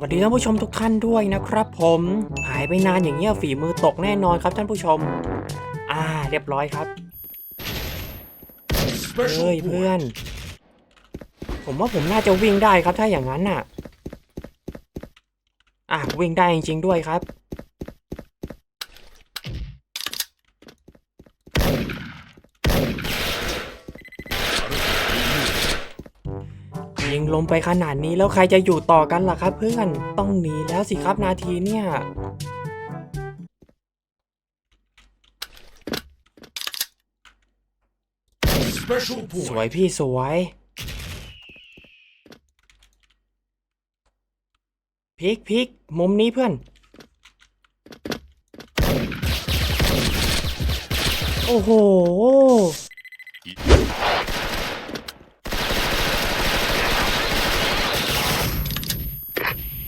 วัสดีท่านผู้ชมทุกท่านด้วยนะครับ ผมหายไปนานอย่างเงี้ยฝีมือตกแน่นอนครับท่านผู้ชม อ่าเรียบร้อยครับเฮ้ยเพื่อน ผมว่าผมน่าจะวิ่งได้ครับถ้าอย่างนั้นน่ะ อะวิ่งได้จริงๆด้วยครับ ยิงลงไปขนาดนี้แล้วใครจะอยู่ต่อกันล่ะครับ เพื่อน ต้องหนีแล้วสิครับนาทีเนี่ย Special สวย point. พี่สวยพลิกพลิกมุมนี้เพื่อน โอ้โห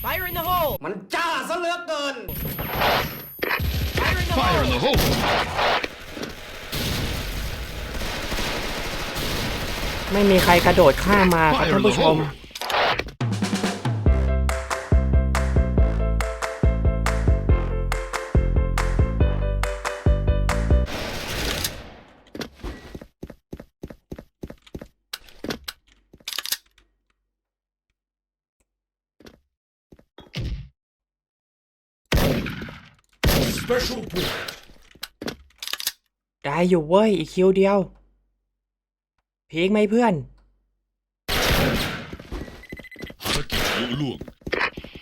Fire in the hole! มันจ้าซะเหลือเกิน Fire in the Fire in hole! the hole. ไม่มีใครกระโดดข้ามมาครับ Fire ท่าน in the ผู้ชม hole. 'Special point. ได้อยู่เว้ย อีกคิวเดียว พีกไหมเพื่อน ภารกิจลุล่วง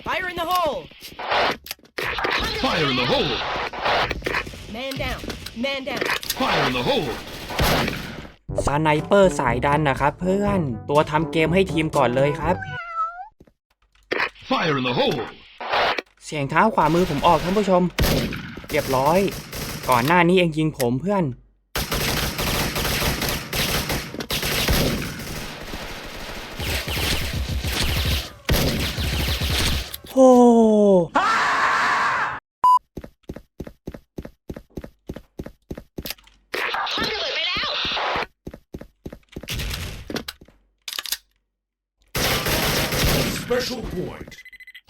Fire in the hole! Fire in the hole. Man down! Man down! Fire in the hole. สไนเปอร์สายดันนะครับเพื่อน ตัวทำเกมให้ทีมก่อนเลยครับ Fire in the hole. เสียงเท้าขวามือผมออกท่านผู้ชม เรียบร้อย ก่อนหน้านี้เองยิงผมเพื่อน โอ้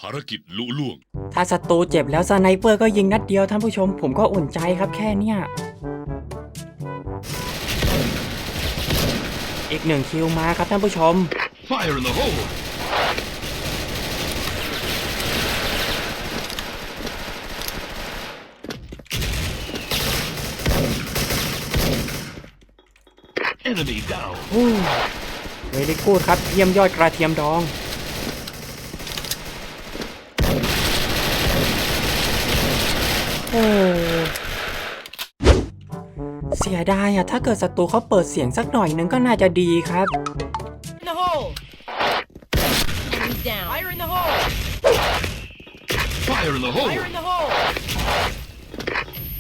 ภารกิจลุล่วง ถ้าศัตรูเจ็บแล้วสไนเปอร์ก็ยิงนัดเดียวท่านผู้ชม ผมก็อุ่นใจครับแค่เนี้ยอีกหนึ่งคิวมาครับท่านผู้ชม Fire in the hole. Enemy down. เวลิกูดครับเยี่ยมยอดกระเทียมดอง โอ้เสียดายอะถ้าเกิดศัตรูเขาเปิดเสียงสักหน่อยนึงก็น่าจะดีครับ In the hole! He's down! Fire in the hole! Fire in the hole. Fire in the hole!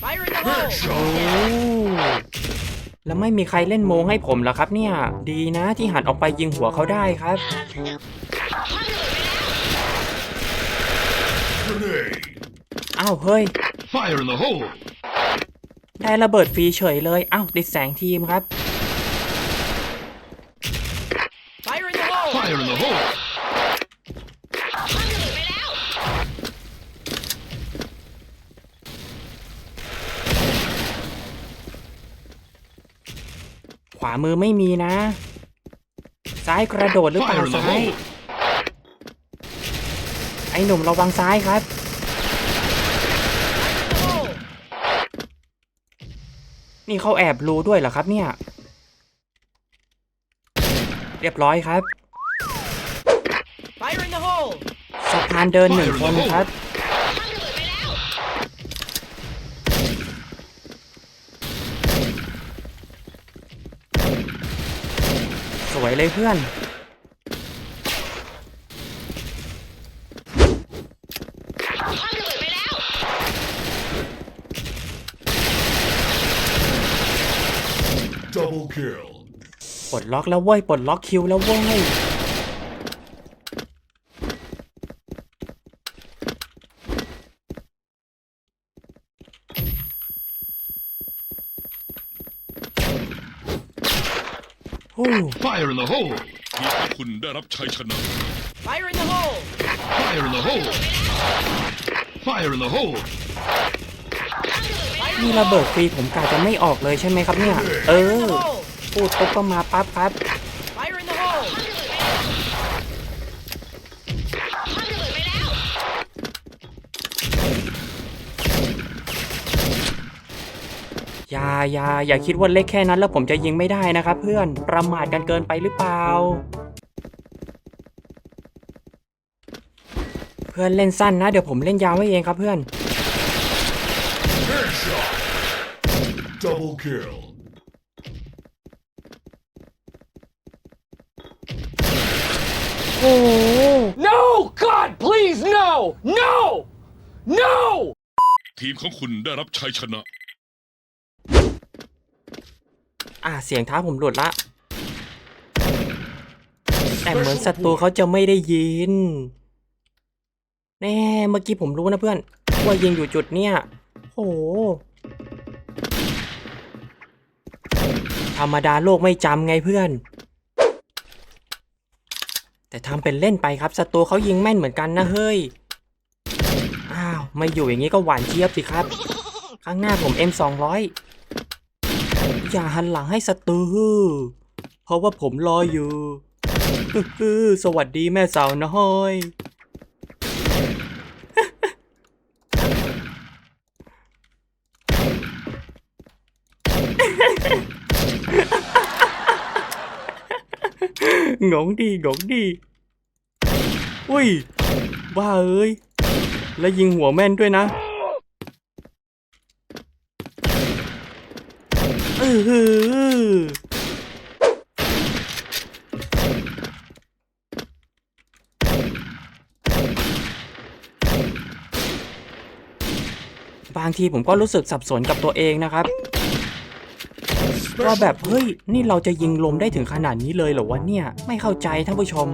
Fire in the hole! โอ้แล้วไม่มีใครเล่นโมงให้ผมเหรอครับเนี่ย ดีนะที่หันออกไปยิงหัวเขาได้ครับ Grenade. อ้าวเฮ้ย Fire in the hole. ได้ระเบิดฟรีเฉยเลยอ้าวติดแสงทีมครับ Fire in the hole! Fire in the hole. ขวามือไม่มีนะ ซ้ายกระโดดหรือเปล่า Fire in the ซ้าย hole. ไอ้หนุ่มระวังซ้ายครับ In the hole! นี่เขาแอบรูด้วยเหรอครับเนี่ย เรียบร้อยครับ Fire in the hole! สะพานเดินหนึ่งคนครับ สวยเลยเพื่อน Double kill. ปลดล็อกแล้วเว้ย ปลดล็อกคิวแล้วเว้ย ฮู้ Fire in the hole. ทีมของคุณได้รับชัยชนะ Fire in the hole! Fire in the hole! Fire in the hole! นี่ระเบิดฟรีผมกะจะไม่ออกเลยใช่ไหมครับเนี่ย เออ พูดปุ๊บก็มาปั๊บครับอย่าอย่าอย่าคิดว่าเล็กแค่นั้นแล้วผมจะยิงไม่ได้นะครับ เพื่อนประมาทกันเกินไปหรือเปล่า เพื่อนเล่นสั้นนะ เดี๋ยวผมเล่นยาวให้เองครับเพื่อน Double kill! โอ้โห No! God, please, no! No! No! ทีมของคุณได้รับชัยชนะ อะเสียงเท้าผมหลุดละ แต่เหมือนศัตรูเขาจะไม่ได้ยิน แน่ เมื่อกี้ผมรู้นะเพื่อน ว่ายิงอยู่จุดเนี้ยโอ้โห ธรรมดาโลกไม่จำไงเพื่อน แต่ทำเป็นเล่นไปครับศัตรูเขายิงแม่นเหมือนกันนะเฮ้ย อ้าว ไม่อยู่อย่างนี้ก็หวานเจี๊ยบสิครับ ข้างหน้าผม M200 อย่าหันหลังให้ศัตรูเพราะว่าผมรออยู่ สวัสดีแม่สาวน้อย งงดีงงดี อุ้ย บ้าเอ้ย แล้วยิงหัวแม่นด้วยนะ เออหืออบางทีผมก็รู้สึกสับสนกับตัวเองนะครับ ว่าแบบเฮ้ยนี่เราจะยิงลมได้ถึงขนาดนี้เลยเหรอวะเนี่ย ไม่เข้าใจท่านผู้ชม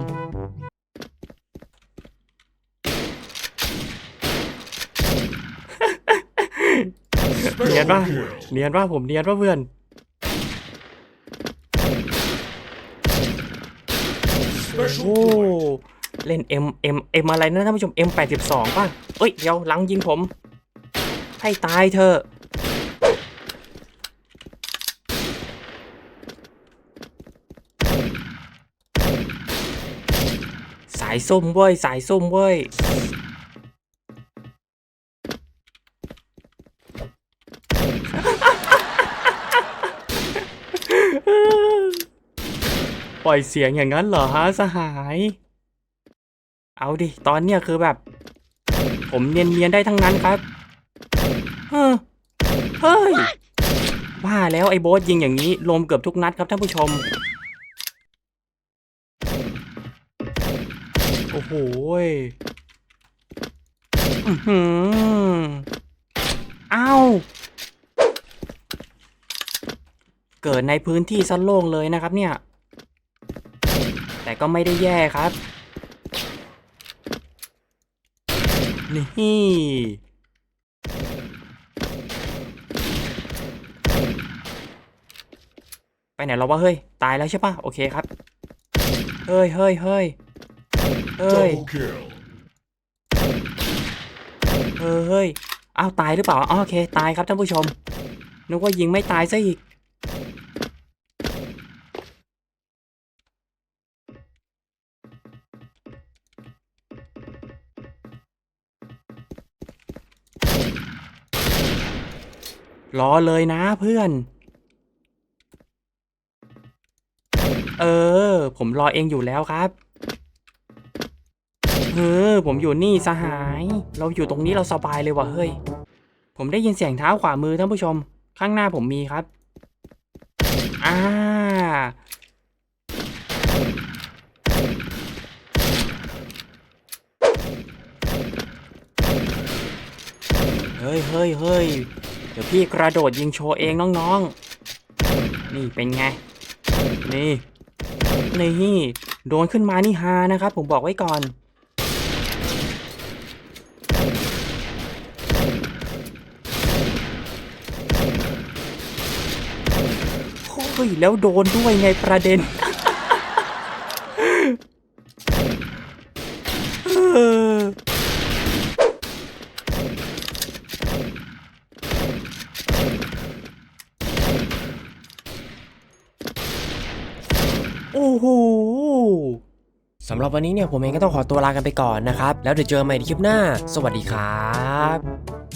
เนียนป่ะเนียนป่ะผมเนียนป่ะเพื่อนโอ้เล่น M M M อะไรนะท่านผู้ชม M 8 2ป่ะเอ้ยเดี๋ยวหลังยิงผม ให้ตายเถอะ สายส้มเว้ย สายส้มเว้ย ปล่อยเสียงอย่างนั้นเหรอฮะสหาย เอาดิ ตอนเนี้ยคือแบบ ผมเนียนๆได้ทั้งนั้นครับ เฮ้อเฮ้ยว่าแล้วไอ้โบ๊ทยิงอย่างนี้ลมเกือบทุกนัดครับท่านผู้ชม โอ้โหอือหือเอ้าเกิดในพื้นที่ซะโล่งเลยนะครับเนี่ย แต่ก็ไม่ได้แย่ครับ นี่ไปไหนแล้ววะเฮ้ย ตายแล้วใช่ปะโอเคครับ เฮ้ยเฮ้ยเฮ้ย เฮ้ย Double kill! เออเฮ้ย อ้าวตายหรือเปล่าอ๋อโอเคตายครับท่านผู้ชม นึกว่ายิงไม่ตายซะอีก รอเลยนะเพื่อน เออ ผมรอเองอยู่แล้วครับ เออ ผมอยู่นี่สหาย เราอยู่ตรงนี้เราสบายเลยว่ะเฮ้ย ผมได้ยินเสียงเท้าขวามือท่านผู้ชม ข้างหน้าผมมีครับ อ่า เฮ้ยเฮ้ยเฮ้ยเดี๋ยวพี่กระโดดยิงโชว์เองน้องๆ นี่เป็นไง นี่ นี่ โดนขึ้นมานี่ฮานะครับ ผมบอกไว้ก่อน เฮ้ย แล้วโดนด้วยไงประเด็นโอ้โหสำหรับวันนี้เนี่ยผมเองก็ต้องขอตัวลากันไปก่อนนะครับ แล้วเดี๋ยวเจอกันใหม่ในคลิปหน้า สวัสดีครับ